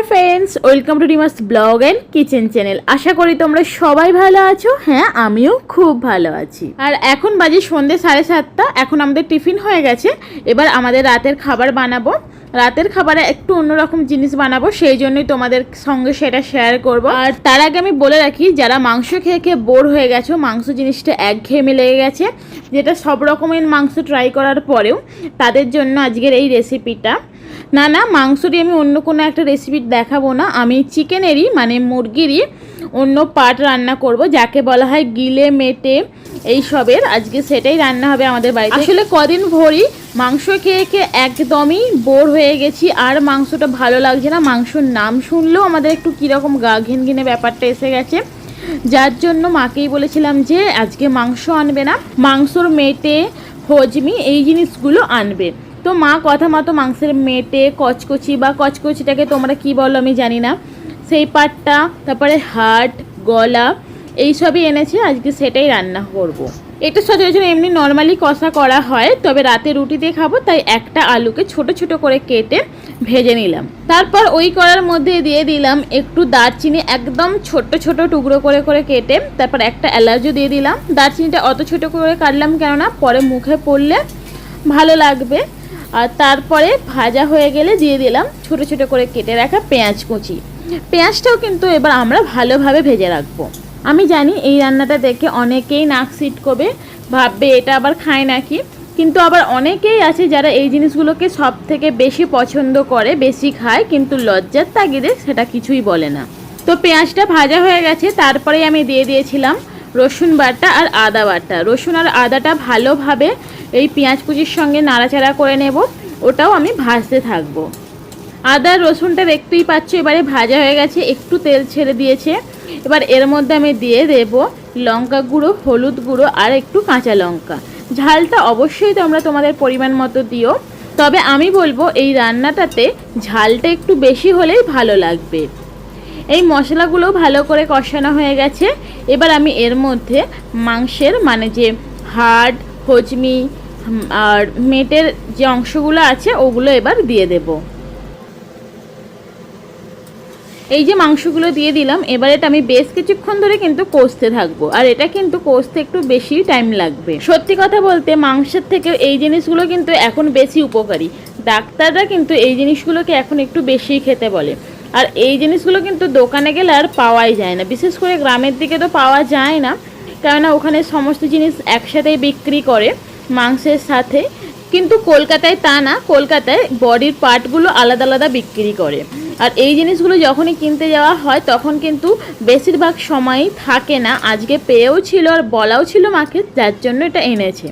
High friends welcome to ডিমাস blog and kitchen channel আশা করি তোমরা সবাই ভালো আছো। হ্যাঁ আমিও খুব ভালো আছি। আর এখন বাজে সন্ধে সাড়ে সাতটা। এখন আমাদের টিফিন হয়ে গেছে। এবার আমাদের রাতের খাবার বানাবো। রাতের খাবারে একটু অন্যরকম জিনিস বানাবো। সেই জন্যই তোমাদের সঙ্গে সেটা শেয়ার করব। আর তার আগে আমি বলে রাখি, যারা মাংস খেয়ে খেয়ে বোর হয়ে গেছো, মাংস জিনিসটা একঘেয়েমে লেগে গেছে, যেটা সব রকমের মাংস ট্রাই করার পরেও তাদের জন্য আজকের এই রেসিপিটা না না মাংসরই আমি অন্য কোনো একটা রেসিপি দেখাবো না। আমি চিকেনেরই মানে মুরগিরই অন্য পার্ট রান্না করব, যাকে বলা হয় গিলে মেটে। এই সবের আজকে সেটাই রান্না হবে আমাদের বাড়িতে। আসলে কদিন ভরি মাংস খেয়ে খেয়ে একদমই বোর হয়ে গেছি, আর মাংসটা ভালো লাগছে না। মাংসর নাম শুনলেও আমাদের একটু কীরকম গা ঘিন ঘিনে ব্যাপারটা এসে গেছে। যার জন্য মাকেই বলেছিলাম যে, আজকে মাংস আনবে না, মাংসর মেটে, হজমি এই জিনিসগুলো আনবে। তো মা কথা মতো মাংসের মেটে কচকচি বা কচকচিটাকে তোমরা কি বলো আমি জানি না। সেই পাটটা, তারপরে হাট, গলা এইসবই এনেছে, আজকে সেটাই রান্না করব। এটা সচরাচর এমনি নর্মালি কষা করা হয়, তবে রাতে রুটি দিয়ে খাব, তাই একটা আলুকে ছোট ছোট করে কেটে ভেজে নিলাম। তারপর ওই করার মধ্যে দিয়ে দিলাম একটু দারচিনি, একদম ছোট ছোট টুকরো করে করে কেটে, তারপর একটা এলাচও দিয়ে দিলাম। দারচিনিটা অত ছোট করে কাটলাম কেননা পরে মুখে পড়লে ভালো লাগবে। আর তারপরে ভাজা হয়ে গেলে দিয়ে দিলাম ছোট ছোট করে কেটে রাখা পেঁয়াজ কুচি। পেঁয়াজটাও কিন্তু এবার আমরা ভালোভাবে ভেজে রাখব। আমি জানি এই রান্নাটা দেখে অনেকেই নাক সিট করবে, ভাববে এটা আবার খায় নাকি। কিন্তু আবার অনেকেই আছে যারা এই জিনিসগুলোকে সব থেকে বেশি পছন্দ করে, বেশি খায়, কিন্তু লজ্জার তাগিদে সেটা কিছুই বলে না। তো পেঁয়াজটা ভাজা হয়ে গেছে তারপরে আমি দিয়ে দিয়েছিলাম রসুন বাটা আর আদা বাটা। রসুন আর আদাটা ভালোভাবে এই পেঁয়াজ কুচির সঙ্গে নাড়াচাড়া করে নেব, ওটাও আমি ভাজতে থাকব। আদা, রসুনটা দেখতেই পাচ্ছ, এবারে ভাজা হয়ে গেছে, একটু তেল ছেড়ে দিয়েছে। এবার এর মধ্যে আমি দিয়ে দেব লঙ্কা গুঁড়ো, হলুদ গুঁড়ো আর একটু কাঁচা লঙ্কা। ঝালটা অবশ্যই তোমরা তোমাদের পরিমাণ মতো দিও, তবে আমি বলব এই রান্নাটাতে ঝালটা একটু বেশি হলেই ভালো লাগবে। এই মশলাগুলো ভালো করে কষানো হয়ে গেছে, এবার আমি এর মধ্যে মাংসের মানে যে হাড়, হজমি আর মেটের যে অংশগুলো আছে, ওগুলো এবার দিয়ে দেব। এই যে মাংসগুলো দিয়ে দিলাম, এবার এটা আমি বেশ কিছুক্ষণ ধরে কিন্তু কষতে থাকব। আর এটা কিন্তু কষতে একটু বেশি টাইম লাগবে। সত্যি কথা বলতে, মাংসের থেকে এই জিনিসগুলো কিন্তু এখন বেশি উপকারী। ডাক্তাররা কিন্তু এই জিনিসগুলোকে এখন একটু বেশি খেতে বলে। আর এই জিনিসগুলো কিন্তু দোকানে গেলে আর পাওয়াই যায় না। বিশেষ করে গ্রামের দিকে তো পাওয়া যায় না। কেননা ওখানে সমস্ত জিনিস একসাথেই বিক্রি করে। মাংসের সাথে। কিন্তু কলকাতায় তা না, কলকাতায় বডির পার্টগুলো আলাদা আলাদা বিক্রি করে। আর এই জিনিসগুলো যখনই কিনতে যাওয়া হয়, তখন কিন্তু বেশিরভাগ সময়ই থাকে না। আজকে পেয়েও ছিল আর বলাও ছিল মাকে, যার জন্য এটা এনেছে।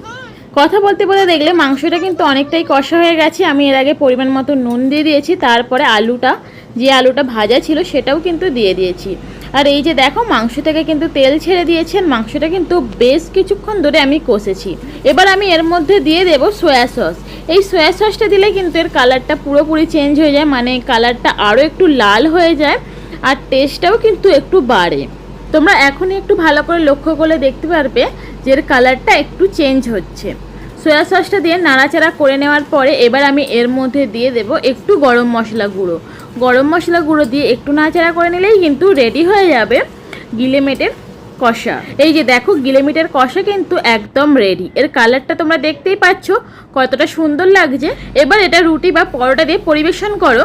কথা বলতে বলতে দেখলে মাংসটা কিন্তু অনেকটাই কষা হয়ে গেছে। আমি এর আগে পরিমাণ মতো নুন দিয়ে দিয়েছি, তারপরে আলুটা, যে আলুটা ভাজা ছিল সেটাও কিন্তু দিয়ে দিয়েছি। আর এই যে দেখো মাংস থেকে কিন্তু তেল ছেড়ে দিয়েছেন। মাংসটা কিন্তু বেশ কিছুক্ষণ ধরে আমি কষেছি। এবার আমি এর মধ্যে দিয়ে দেব সয়া সস। এই সয়া সসটা দিলে কিন্তু এর কালারটা পুরোপুরি চেঞ্জ হয়ে যায় মানে কালারটা আরও একটু লাল হয়ে যায় আর টেস্টটাও কিন্তু একটু বাড়ে। তোমরা এখনই একটু ভালো করে লক্ষ্য করলে দেখতে পারবে যে এর কালারটা একটু চেঞ্জ হচ্ছে। সয়া সসটা দিয়ে নাড়াচাড়া করে নেওয়ার পরে এবার আমি এর মধ্যে দিয়ে দেব একটু গরম মশলা গুঁড়ো। গরম মশলা গুঁড়ো দিয়ে একটু নাড়াচাড়া করে নিলেই কিন্তু রেডি হয়ে যাবে গিলেমেটের কষা। এই যে দেখো গিলেমিটের কষা কিন্তু একদম রেডি এর কালারটা তোমরা দেখতেই পাচ্ছ, কতটা সুন্দর লাগছে। এবার এটা রুটি বা পরোটা দিয়ে পরিবেশন করো।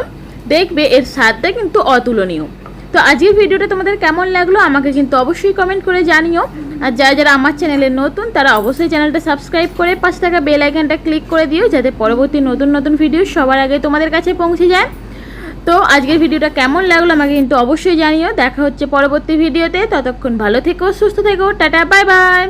দেখবে এর স্বাদটা কিন্তু অতুলনীয়। তো আজকের ভিডিওটা তোমাদের কেমন লাগল আমাকে কিন্তু অবশ্যই কমেন্ট করে জানিও। আর যারা যারা আমার চ্যানেলে নতুন, তারা অবশ্যই চ্যানেলটা সাবস্ক্রাইব করে পাশে থাকা বেল আইকনটা ক্লিক করে দিও, যাতে পরবর্তী নতুন নতুন ভিডিও সবার আগে তোমাদের কাছে পৌঁছে যায়। তো আজকের ভিডিওটা কেমন লাগল আমাকে কিন্তু অবশ্যই জানিও। দেখা হচ্ছে পরবর্তী ভিডিওতে ততক্ষণ ভালো থেকো, সুস্থ থেকো। Tata bye bye